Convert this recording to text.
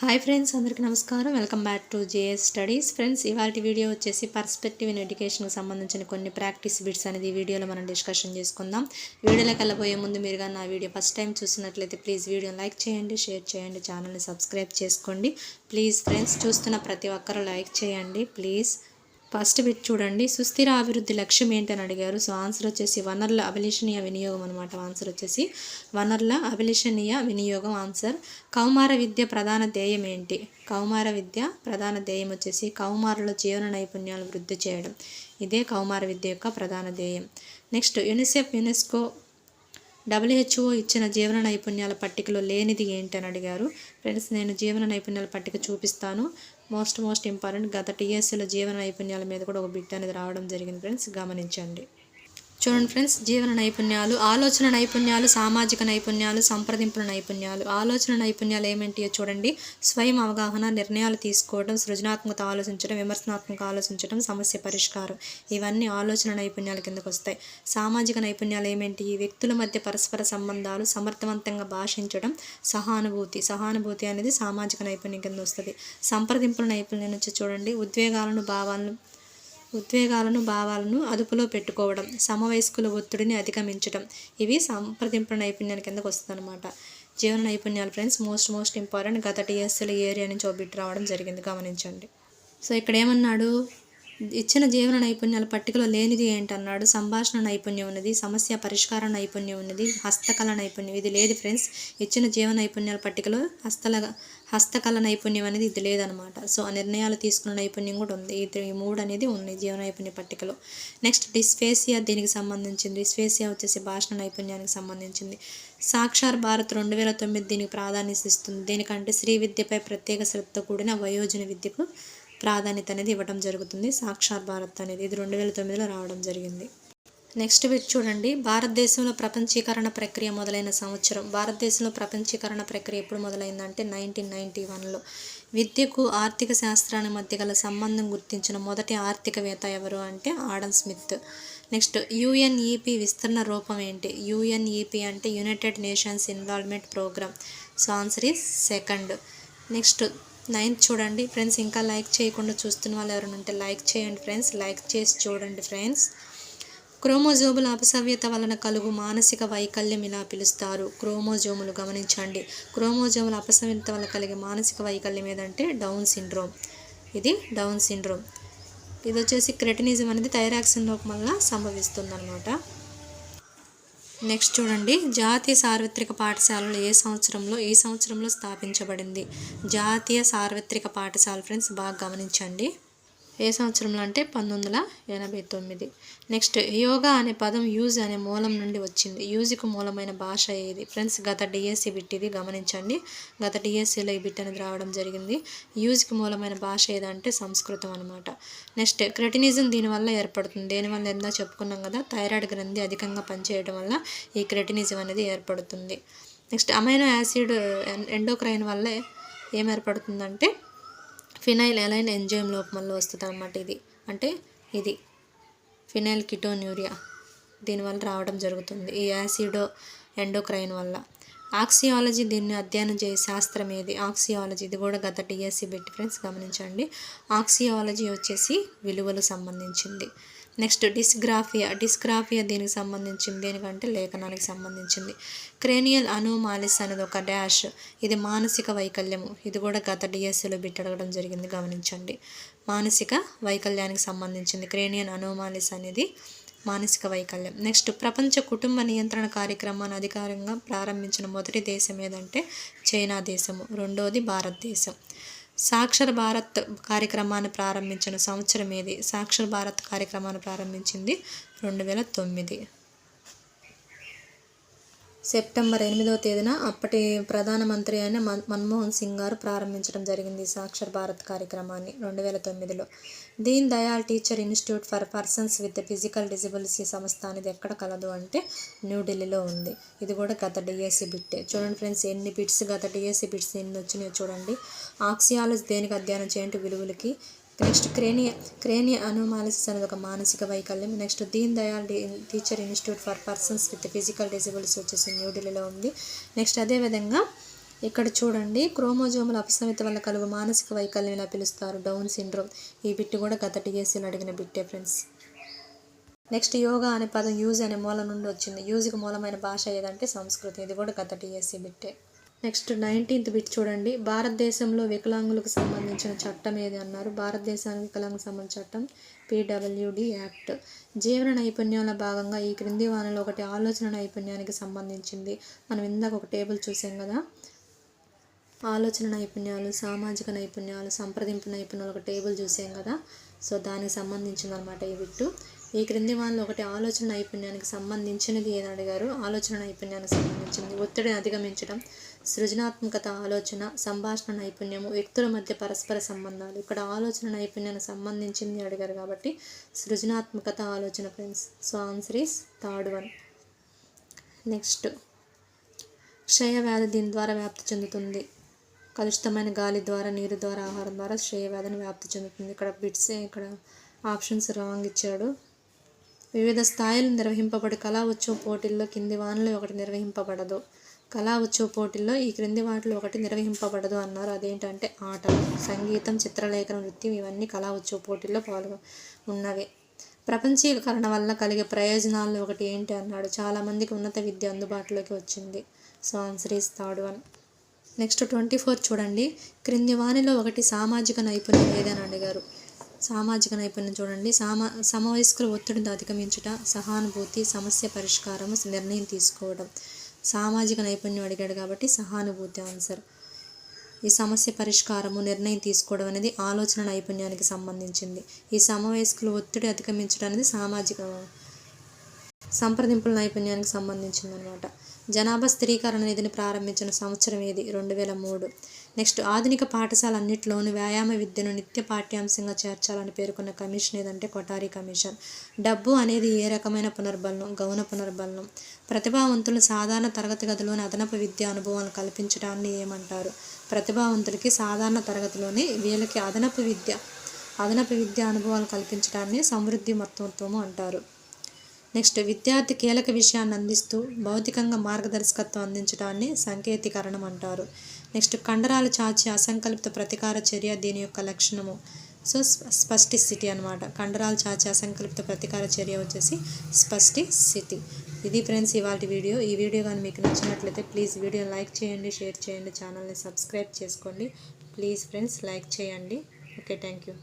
Hi friends అందరికీ నమస్కారం. Welcome back to JS studies. Friends ఇవాళ వీడియో వచ్చేసి పర్స్పెక్టివ్ ఇన్ ఎడ్యుకేషన్కి సంబంధించిన కొన్ని ప్రాక్టీస్ బిట్స్ అనేది వీడియోలో మనం డిస్కషన్ చేసుకుందాం. వీడియోలోకి వెళ్ళబోయే ముందు మీరు కానీ నా వీడియో ఫస్ట్ టైం చూసినట్లయితే ప్లీజ్ వీడియోని లైక్ చేయండి షేర్ చేయండి ఛానల్ని సబ్స్క్రైబ్ చేసుకోండి. ప్లీజ్ ఫ్రెండ్స్ చూస్తున్న ప్రతి ఒక్కరూ లైక్ చేయండి. ప్లీజ్ ఫస్ట్ బిట్ చూడండి సుస్థిర అభివృద్ధి లక్ష్యం ఏంటని అడిగారు. సో ఆన్సర్ వచ్చేసి వనరుల అభిలషణీయ వినియోగం అనమాట ఆన్సర్ వచ్చేసి వనరుల అభిలషణీయ వినియోగం ఆన్సర్ కౌమార విద్య ప్రధాన ధ్యేయం ఏంటి? కౌమార విద్య ప్రధాన ధ్యేయం వచ్చేసి కౌమారుల జీవన నైపుణ్యాలు వృద్ధి చేయడం. ఇదే కౌమార విద్య యొక్క ప్రధాన ధ్యేయం. నెక్స్ట్ యునిసెఫ్ యునెస్కో డబ్ల్యూహెచ్ఓ ఇచ్చిన జీవన నైపుణ్యాల పట్టికలో లేనిది ఏంటని అడిగారు. ఫ్రెండ్స్ నేను జీవన నైపుణ్యాల పట్టిక చూపిస్తాను. మోస్ట్ మోస్ట్ ఇంపార్టెంట్ గత టీఎస్సీలో జీవన నైపుణ్యాల మీద కూడా ఒక బిట్ అనేది రావడం జరిగింది ఫ్రెండ్స్. గమనించండి. చూడండి ఫ్రెండ్స్ జీవన నైపుణ్యాలు ఆలోచన నైపుణ్యాలు సామాజిక నైపుణ్యాలు సంప్రదింపుల నైపుణ్యాలు. ఆలోచన నైపుణ్యాలు ఏమేంటియో చూడండి. స్వయం అవగాహన నిర్ణయాలు తీసుకోవడం సృజనాత్మకత ఆలోచించడం విమర్శనాత్మక ఆలోచించడం సమస్య పరిష్కారం. ఇవన్నీ ఆలోచన నైపుణ్యాల కిందకు వస్తాయి. సామాజిక నైపుణ్యాలు ఏమేంటి? వ్యక్తుల మధ్య పరస్పర సంబంధాలు సమర్థవంతంగా భాషించడం సహానుభూతి. సహానుభూతి అనేది సామాజిక నైపుణ్యం కింద వస్తుంది. సంప్రదింపుల నైపుణ్యం నుంచి చూడండి. ఉద్వేగాలను భావాలను ఉద్వేగాలను భావాలను అదుపులో పెట్టుకోవడం సమవయస్కుల ఒత్తిడిని అధిగమించడం. ఇవి సంప్రదింపుల నైపుణ్యాల కిందకు వస్తుందన్నమాట. జీవన నైపుణ్యాలు ఫ్రెండ్స్ మోస్ట్ మోస్ట్ ఇంపార్టెంట్ గత టీఎస్ఎల్ ఏరియా నుంచి ఒక బిట్ రావడం జరిగింది. గమనించండి. సో ఇక్కడ ఏమన్నాడు? ఇచ్చిన జీవన నైపుణ్యాల పట్టికలో లేనిది ఏంటన్నాడు? సంభాషణ నైపుణ్యం ఉన్నది సమస్య పరిష్కార నైపుణ్యం ఉన్నది హస్తకళ నైపుణ్యం. ఇది లేదు ఫ్రెండ్స్. ఇచ్చిన జీవన నైపుణ్యాల పట్టికలో హస్తల హస్తకళ నైపుణ్యం అనేది ఇది లేదనమాట సో ఆ నిర్ణయాలు తీసుకున్న నైపుణ్యం కూడా ఉంది. ఇది ఈ మూడు అనేది ఉంది జీవన నైపుణ్య పట్టికలో. నెక్స్ట్ డిస్ఫేసియా దీనికి సంబంధించింది. డిస్ఫేసియా వచ్చేసి భాషణ నైపుణ్యానికి సంబంధించింది. సాక్షార్ భారత్ రెండు వేల తొమ్మిది దీనికి ప్రాధాన్యత ఇస్తుంది. దీనికంటే స్త్రీ విద్యపై ప్రత్యేక శ్రద్ధ కూడిన వయోజన విద్యకు ప్రాధాన్యత అనేది ఇవ్వడం జరుగుతుంది. సాక్షాత్ భారత్ అనేది ఇది రెండు వేల తొమ్మిదిలో రావడం జరిగింది. నెక్స్ట్ బిట్ చూడండి. భారతదేశంలో ప్రపంచీకరణ ప్రక్రియ మొదలైన సంవత్సరం. భారతదేశంలో ప్రపంచీకరణ ప్రక్రియ ఎప్పుడు మొదలైందంటే నైన్టీన్ నైంటీ వన్లో విద్యకు ఆర్థిక శాస్త్రాన్ని మధ్య గల సంబంధం గుర్తించిన మొదటి ఆర్థికవేత్త ఎవరు అంటే ఆడమ్ స్మిత్. నెక్స్ట్ యుఎన్ఈపి విస్తరణ రూపం ఏంటి? యుఎన్ఈపి అంటే United Nations involvement programme so answer is second next ninth చూడండి. ఫ్రెండ్స్ ఇంకా లైక్ చేయకుండా చూస్తున్న వాళ్ళు ఎవరైనా ఉంటే లైక్ చేయండి ఫ్రెండ్స్. లైక్ చేసి చూడండి ఫ్రెండ్స్. క్రోమోజోముల అపసవ్యత వలన కలుగు మానసిక వైకల్యం ఇలా పిలుస్తారు. క్రోమోజోములు గమనించండి. క్రోమోజోముల అపసవ్యత వల్ల కలిగే మానసిక వైకల్యం ఏదంటే డౌన్ సిండ్రోమ్. ఇది డౌన్ సిండ్రోమ్. ఇది వచ్చేసి క్రెటినిజం అనేది థైరాక్సిన్ లోపం వల్ల సంభవిస్తుందన్నమాట. నెక్స్ట్ చూడండి. జాతీయ సార్వత్రిక పాఠశాలలు ఏ సంవత్సరంలో ఈ సంవత్సరంలో స్థాపించబడింది? జాతీయ సార్వత్రిక పాఠశాల ఫ్రెండ్స్ బాగా గమనించండి. ఏ సంవత్సరంలో అంటే పంతొమ్మిది వందల ఎనభై తొమ్మిది. నెక్స్ట్ యోగా అనే పదం యూజ్ అనే మూలం నుండి వచ్చింది. యూజ్కు మూలమైన భాష ఏది? ఫ్రెండ్స్ గత డిఎస్సి బిట్ ఇది గమనించండి. గత డిఎస్సిలో ఈ బిట్ అనేది రావడం జరిగింది. యూజ్కి మూలమైన భాష ఏదంటే సంస్కృతం అనమాట నెక్స్ట్ క్రెటినిజం దీనివల్ల ఏర్పడుతుంది. దేనివల్ల ఎందా చెప్పుకున్నాం కదా? థైరాయిడ్ గ్రంథి అధికంగా పనిచేయడం వల్ల ఈ క్రెటినిజం అనేది ఏర్పడుతుంది. నెక్స్ట్ అమైనో యాసిడ్ ఎండోక్రైన్ వల్ల ఏం ఏర్పడుతుందంటే ఫినైల్ ఎలైన్ ఎంజైమ్ లోపంలో వస్తుంది అనమాట ఇది. అంటే ఇది ఫినైల్ కిటోన్యూరియా. దీనివల్ల రావడం జరుగుతుంది. ఈ యాసిడో ఎండోక్రైన్ వల్ల. ఆక్సియాలజీ దీన్ని అధ్యయనం చేసే శాస్త్రం ఏది? ఆక్సియాలజీ. ఇది కూడా గత టీఎస్సీ పెట్టి ఫ్రెండ్స్ గమనించండి. ఆక్సియాలజీ వచ్చేసి విలువలు సంబంధించింది. నెక్స్ట్ డిస్గ్రాఫియా డిస్గ్రాఫియా దీనికి సంబంధించింది దేనికంటే లేఖనానికి సంబంధించింది. క్రేనియల్ అనోమాలిస్ అనేది ఒక డాష్. ఇది మానసిక వైకల్యము. ఇది కూడా గత డిఎస్సిలో బిట్టడగడం జరిగింది. గమనించండి. మానసిక వైకల్యానికి సంబంధించింది. క్రేనియల్ అనోమాలిస్ అనేది మానసిక వైకల్యం. నెక్స్ట్ ప్రపంచ కుటుంబ నియంత్రణ కార్యక్రమాన్ని అధికారంగా ప్రారంభించిన మొదటి దేశం ఏదంటే చైనా దేశము. రెండోది భారతదేశం. సాక్షర భారత్ కార్యక్రమాన్ని ప్రారంభించిన సంవత్సరం ఏది? సాక్షర భారత్ కార్యక్రమాన్ని ప్రారంభించింది రెండు వేల తొమ్మిది. సెప్టెంబర్ ఎనిమిదవ తేదీన అప్పటి ప్రధానమంత్రి అయిన మన్ మన్మోహన్ సింగ్ గారు ప్రారంభించడం జరిగింది సాక్షర్ భారత్ కార్యక్రమాన్ని రెండు వేల తొమ్మిదిలో Deen Dayal teacher institute for persons with physical disability సంస్థ అనేది ఎక్కడ కలదు అంటే న్యూఢిల్లీలో ఉంది. ఇది కూడా గత డిఎస్సి బిట్టే. చూడండి ఫ్రెండ్స్ ఎన్ని బిట్స్ గత డిఎస్సి బిట్స్ ఎన్ని వచ్చినాయో చూడండి. ఆక్సియాలజీ దేనికి అధ్యయనం చేయండి విలువలకి. నెక్స్ట్ క్రేనియ క్రేనియ అనోమాలిసిస్ అనేది ఒక మానసిక వైకల్యం. Next Deen Dayal teacher institute for persons with physical disabilities వచ్చేసి న్యూఢిల్లీలో ఉంది. నెక్స్ట్ అదేవిధంగా ఇక్కడ చూడండి క్రోమోజోముల అపసమిత వల్ల కలుగు మానసిక వైకల్యం ఇలా పిలుస్తారు. Down syndrome. ఈ బిట్టు కూడా గత టీఎస్సీలో అడిగిన బిట్టే ఫ్రెండ్స్. నెక్స్ట్ యోగా అనే పదం యూజ్ అనే మూలం నుండి వచ్చింది. యూజ్కి మూలమైన భాష ఏదంటే సంస్కృతం. ఇది కూడా గత టీఎస్సీ బిట్టే. నెక్స్ట్ నైన్టీన్త్ బిట్ చూడండి. భారతదేశంలో వికలాంగులకు సంబంధించిన చట్టం ఏది అన్నారు? భారతదేశానికి వికలాంగులకు సంబంధించిన చట్టం పీడబ్ల్యూడి యాక్ట్. జీవన నైపుణ్యాల భాగంగా ఈ క్రింది వానలో ఒకటి ఆలోచన నైపుణ్యానికి సంబంధించింది. మనం ఇందాక ఒక టేబుల్ చూసాం కదా. ఆలోచన నైపుణ్యాలు సామాజిక నైపుణ్యాలు సంప్రదింపు నైపుణ్యాలు ఒక టేబుల్ చూసాం కదా. సో దానికి సంబంధించింది అనమాట ఈ బిట్టు. ఈ క్రింది వానిలో ఒకటి ఆలోచన నైపుణ్యానికి సంబంధించినది ఏదని అడిగారు? ఆలోచన నైపుణ్యానికి సంబంధించింది. ఒత్తిడిని అధిగమించడం సృజనాత్మకత ఆలోచన సంభాషణ నైపుణ్యము వ్యక్తుల మధ్య పరస్పర సంబంధాలు. ఇక్కడ ఆలోచన నైపుణ్యానికి సంబంధించింది అడిగారు కాబట్టి సృజనాత్మకత ఆలోచన friends. So answer is third one. Next. క్షయవ్యాధి దీని ద్వారా వ్యాప్తి చెందుతుంది. కలుషితమైన గాలి ద్వారా నీరు ద్వారా ఆహారం ద్వారా క్షయవ్యాధిని వ్యాప్తి చెందుతుంది. ఇక్కడ బిట్సే ఇక్కడ ఆప్షన్స్ రాంగ్ ఇచ్చాడు. వివిధ స్థాయిలు నిర్వహింపబడి కళా ఉత్సవ పోటీల్లో కింది వానలు ఒకటి నిర్వహింపబడదు. కళా ఉత్సవ పోటీల్లో ఈ క్రింది వాటిలో ఒకటి నిర్వహింపబడదు అన్నారు. అదేంటంటే ఆటలు సంగీతం చిత్రలేఖన నృత్యం ఇవన్నీ కళా ఉత్సవ పోటీల్లో పాల్గొ ఉన్నవి ప్రపంచీకరణ వల్ల కలిగే ప్రయోజనాల్లో ఒకటి ఏంటి అన్నాడు. చాలామందికి ఉన్నత విద్య అందుబాటులోకి వచ్చింది. So answer is third one. Next twenty four చూడండి. క్రింది వానిలో ఒకటి సామాజిక నైపుణ్యం ఏదని అడిగారు. సామాజిక నైపుణ్యం చూడండి. సామా సమవయస్కుల ఒత్తిడిని అధిగమించుట సహానుభూతి సమస్య పరిష్కారం నిర్ణయం తీసుకోవడం. సామాజిక నైపుణ్యం అడిగాడు కాబట్టి సహానుభూతి ఆన్సర్. ఈ సమస్య పరిష్కారము నిర్ణయం తీసుకోవడం అనేది ఆలోచన నైపుణ్యానికి సంబంధించింది. ఈ సమవయస్కుల ఒత్తిడి అధిగమించడం అనేది సామాజిక సంప్రదింపుల నైపుణ్యానికి సంబంధించింది అనమాట జనాభా స్థిరీకరణ నిధిని ప్రారంభించిన సంవత్సరం ఏది? రెండు వేల మూడు. నెక్స్ట్ ఆధునిక పాఠశాలన్నింటిలోనూ వ్యాయామ విద్యను నిత్య పాఠ్యాంశంగా చేర్చాలని పేర్కొన్న కమిషన్ ఏదంటే కొటారి కమిషన్. డబ్బు అనేది ఏ రకమైన పునర్బలనం? గౌన పునర్బలనం. ప్రతిభావంతులు సాధారణ తరగతి గదిలోని అదనపు విద్య అనుభవాలను కల్పించడాన్ని ఏమంటారు? ప్రతిభావంతులకి సాధారణ తరగతిలోని వీళ్ళకి అదనపు విద్య అదనపు విద్య అనుభవాలు కల్పించడాన్ని సమృద్ధి మత్వత్వము అంటారు. నెక్స్ట్ విద్యార్థి కీలక విషయాన్ని అందిస్తూ భౌతికంగా మార్గదర్శకత్వం అందించడాన్ని సంకేతీకరణం అంటారు. నెక్స్ట్ కండరాలు చాచి అసంకల్పిత ప్రతికార చర్య దీని యొక్క లక్షణము. సో స్పష్టిసిటీ అనమాట కండరాలు చాచి అసంకల్పిత ప్రతికార చర్య వచ్చేసి స్పష్టిసిటీ ఇది ఫ్రెండ్స్ ఇవాళ వీడియో. ఈ వీడియో కానీ మీకు నచ్చినట్లయితే ప్లీజ్ వీడియో లైక్ చేయండి షేర్ చేయండి ఛానల్ని సబ్స్క్రైబ్ చేసుకోండి. ప్లీజ్ ఫ్రెండ్స్ లైక్ చేయండి. Okay thank you.